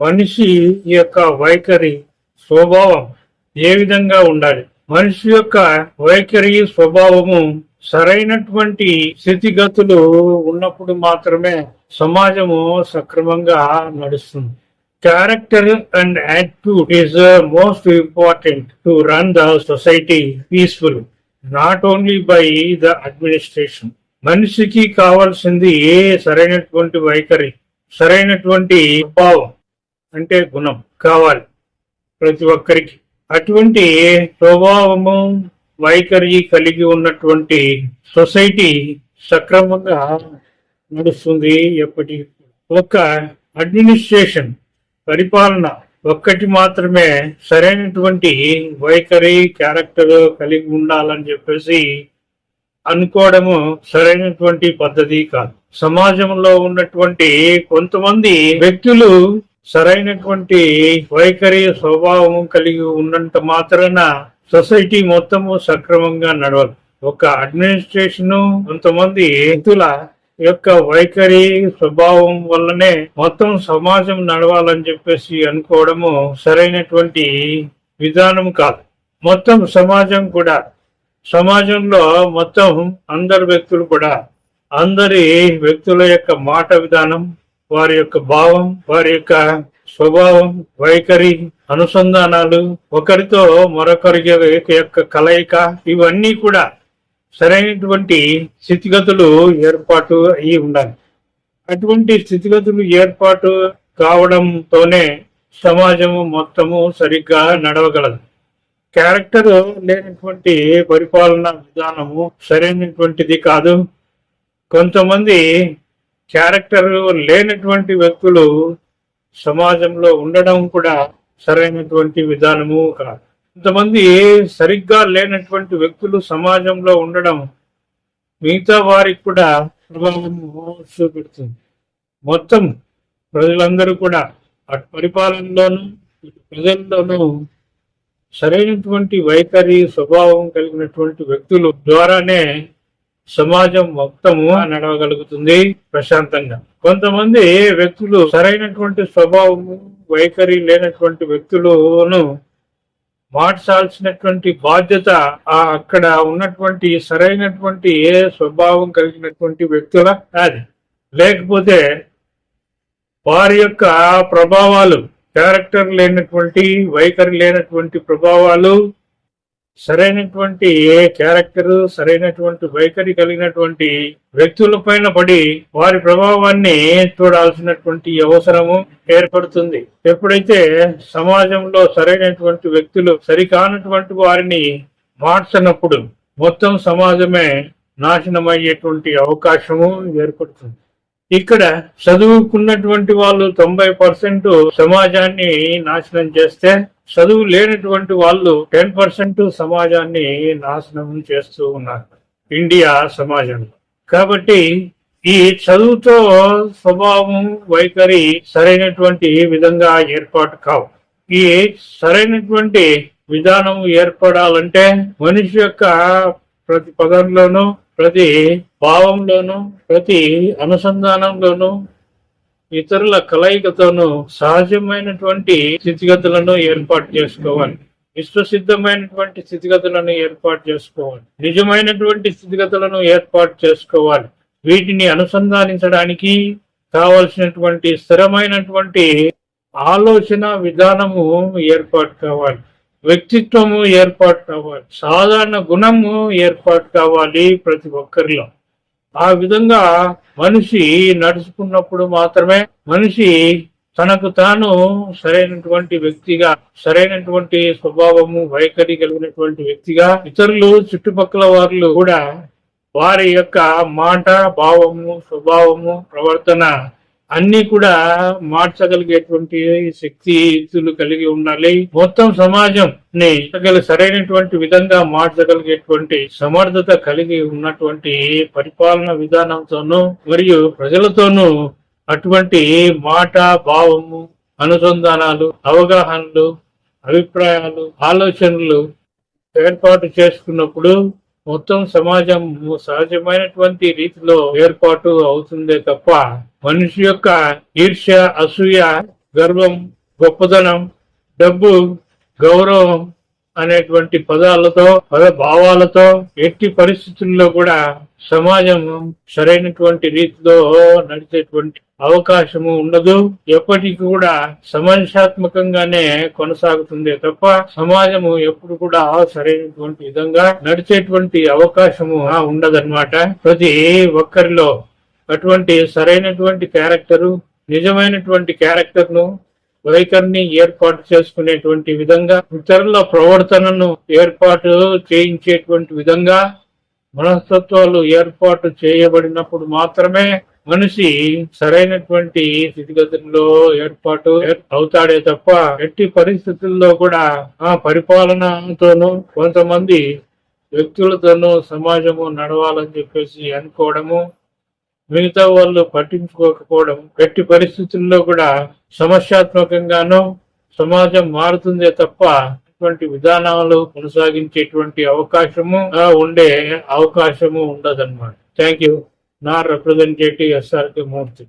మనిషి యొక్క వైఖరి స్వభావం ఏ విధంగా ఉండాలి? మనిషి యొక్క వైఖరి స్వభావము సరైనటువంటి స్థితిగతులు ఉన్నప్పుడు మాత్రమే సమాజము సక్రమంగా నడుస్తుంది. Character and attitude is most important to run the society peaceful not only by the administration మనిషికి కావాల్సింది ఏ సరైనటువంటి వైఖరి సరైనటువంటి భావం అంటే గుణం కావాలి ప్రతి ఒక్కరికి. అటువంటి స్వభావము వైఖరి కలిగి ఉన్నటువంటి సొసైటీ సక్రమంగా నడుస్తుంది ఎప్పటి ఒక అడ్మినిస్ట్రేషన్ పరిపాలన ఒక్కటి మాత్రమే సరైనటువంటి వైఖరి క్యారెక్టర్ కలిగి ఉండాలని చెప్పేసి అనుకోవడము సరైనటువంటి పద్ధతి కాదు. సమాజంలో ఉన్నటువంటి కొంతమంది వ్యక్తులు సరైనటువంటి వైఖరి స్వభావం కలిగి ఉన్నంత మాత్రాన సొసైటీ మొత్తము సక్రమంగా నడవదు. ఒక అడ్మినిస్ట్రేషన్ కొంతమంది వ్యక్తుల యొక్క వైఖరి స్వభావం వల్లనే మొత్తం సమాజం నడవాలని చెప్పేసి అనుకోవడము సరైనటువంటి విధానం కాదు. మొత్తం సమాజం కూడా సమాజంలో మొత్తం అందరు వ్యక్తులు కూడా అందరి వ్యక్తుల యొక్క మాట విధానం వారి యొక్క భావం వారి యొక్క స్వభావం వైఖరి అనుసంధానాలు ఒకరితో మరొకరి యొక్క కలయిక ఇవన్నీ కూడా సరైనటువంటి స్థితిగతులు ఏర్పాటు అయి ఉండాలి. అటువంటి స్థితిగతులు ఏర్పాటు కావడంతోనే సమాజము మొత్తము సరిగ్గా నడవగలదు. క్యారెక్టర్ లేనటువంటి పరిపాలన విధానము సరైనటువంటిది కాదు. కొంతమంది క్యారెక్టర్ లేనటువంటి వ్యక్తులు సమాజంలో ఉండడం కూడా సరైనటువంటి విధానము కాదు. కొంతమంది సరిగ్గా లేనటువంటి వ్యక్తులు సమాజంలో ఉండడం మిగతా వారికి కూడా ప్రభావం చూపెడుతుంది. మొత్తం ప్రజలందరూ కూడా అటు పరిపాలనలోనూ ఇటు ప్రజల్లోనూ సరైనటువంటి వైఖరి స్వభావం కలిగినటువంటి వ్యక్తుల ద్వారానే సమాజం మొత్తము నడవగలుగుతుంది ప్రశాంతంగా. కొంతమంది వ్యక్తులు సరైనటువంటి స్వభావము వైఖరి లేనటువంటి వ్యక్తులను మార్చాల్సినటువంటి బాధ్యత ఆ అక్కడ ఉన్నటువంటి సరైనటువంటి ఏ స్వభావం కలిగినటువంటి వ్యక్తుల అది లేకపోతే వారి యొక్క ప్రభావాలు క్యారెక్టర్ లేనటువంటి వైఖరి లేనటువంటి ప్రభావాలు సరైనటువంటి ఏ క్యారెక్టర్ సరైనటువంటి వైఖరి కలిగినటువంటి వ్యక్తుల పైన పడి వారి ప్రభావాన్ని చూడాల్సినటువంటి అవసరము ఏర్పడుతుంది. ఎప్పుడైతే సమాజంలో సరైనటువంటి వ్యక్తులు సరికానటువంటి వారిని మార్చనప్పుడు మొత్తం సమాజమే నాశనమయ్యేటువంటి అవకాశము ఏర్పడుతుంది. ఇక్కడ చదువుకున్నటువంటి వాళ్ళు తొంభై పర్సెంట్ సమాజాన్ని నాశనం చేస్తే చదువు లేనటువంటి వాళ్ళు టెన్ పర్సెంట్ సమాజాన్ని నాశనం చేస్తూ ఉన్నారు. ఇండియా సమాజంలో కాబట్టి ఈ చదువుతో స్వభావం వైఖరి సరైనటువంటి విధంగా ఏర్పాటు కావు. ఈ సరైనటువంటి విధానం ఏర్పడాలంటే మనిషి యొక్క ప్రతి పదంలోనూ ప్రతి భావంలోనూ ప్రతి అనుసంధానంలోనూ ఇతరుల కలయికతోనూ సహజమైనటువంటి స్థితిగతులను ఏర్పాటు చేసుకోవాలి. విశ్వసిద్ధమైనటువంటి స్థితిగతులను ఏర్పాటు చేసుకోవాలి. నిజమైనటువంటి స్థితిగతులను ఏర్పాటు చేసుకోవాలి. వీటిని అనుసంధానించడానికి కావలసినటువంటి స్థిరమైనటువంటి ఆలోచన విధానము ఏర్పాటు కావాలి. వ్యక్తిత్వము ఏర్పాటు కావాలి. సాధారణ గుణము ఏర్పాటు కావాలి ప్రతి ఒక్కరిలో. ఆ విధంగా మనిషి నడుచుకున్నప్పుడు మాత్రమే మనిషి తనకు తాను సరైనటువంటి వ్యక్తిగా సరైనటువంటి స్వభావము వైఖరి కలిగినటువంటి వ్యక్తిగా ఇతరులు చుట్టుపక్కల వారు కూడా వారి యొక్క మాట భావము స్వభావము ప్రవర్తన అన్ని కూడా మార్చగలిగేటువంటి శక్తియుక్తులు కలిగి ఉండాలి. మొత్తం సమాజం ని సరైనటువంటి విధంగా మార్చగలిగేటువంటి సమర్థత కలిగి ఉన్నటువంటి పరిపాలన విధానంతోనూ మరియు ప్రజలతోనూ అటువంటి మాట భావము అనుసంధానాలు అవగాహనలు అభిప్రాయాలు ఆలోచనలు ఏర్పాటు చేసుకున్నప్పుడు మొత్తం సమాజం సహజమైనటువంటి రీతిలో ఏర్పాటు అవుతుందే తప్ప మనిషి యొక్క ఈర్ష్య అసూయ గర్వం గొప్పదనం డబ్బు గౌరవం అనేటువంటి పదాలతో పద భావాలతో ఎట్టి పరిస్థితుల్లో కూడా సమాజం సరైనటువంటి రీతిలో నడిచేటువంటి అవకాశము ఉండదు. ఎప్పటికీ కూడా సమస్యాత్మకంగానే కొనసాగుతుందే తప్ప సమాజము ఎప్పుడు కూడా సరైనటువంటి విధంగా నడిచేటువంటి అవకాశము ఉండదన్నమాట. ప్రతి ఒక్కరిలో అటువంటి సరైనటువంటి క్యారెక్టరు నిజమైనటువంటి క్యారెక్టర్ను వైఖరిని ఏర్పాటు చేసుకునేటువంటి విధంగా ఇతరుల ప్రవర్తనను ఏర్పాటు చేయించేటువంటి విధంగా మనస్తత్వాలు ఏర్పాటు చేయబడినప్పుడు మాత్రమే మనిషి సరైనటువంటి స్థితిగతుల్లో ఏర్పాటు అవుతాడే తప్ప ఎట్టి పరిస్థితుల్లో కూడా ఆ పరిపాలనతోనూ కొంతమంది వ్యక్తులతోనూ సమాజము నడవాలని చెప్పేసి అనుకోవడము మిగతా వాళ్ళు పట్టించుకోకపోవడం ఎట్టి పరిస్థితుల్లో కూడా సమస్యాత్మకంగానూ సమాజం మారుతుందే తప్ప ఇటువంటి విధానాలు కొనసాగించేటువంటి అవకాశము ఉండే అవకాశము ఉండదన్నమాట. థ్యాంక్ యూ నా రిప్రజెంటేటివ్ ఎస్ఆర్కే మూర్తి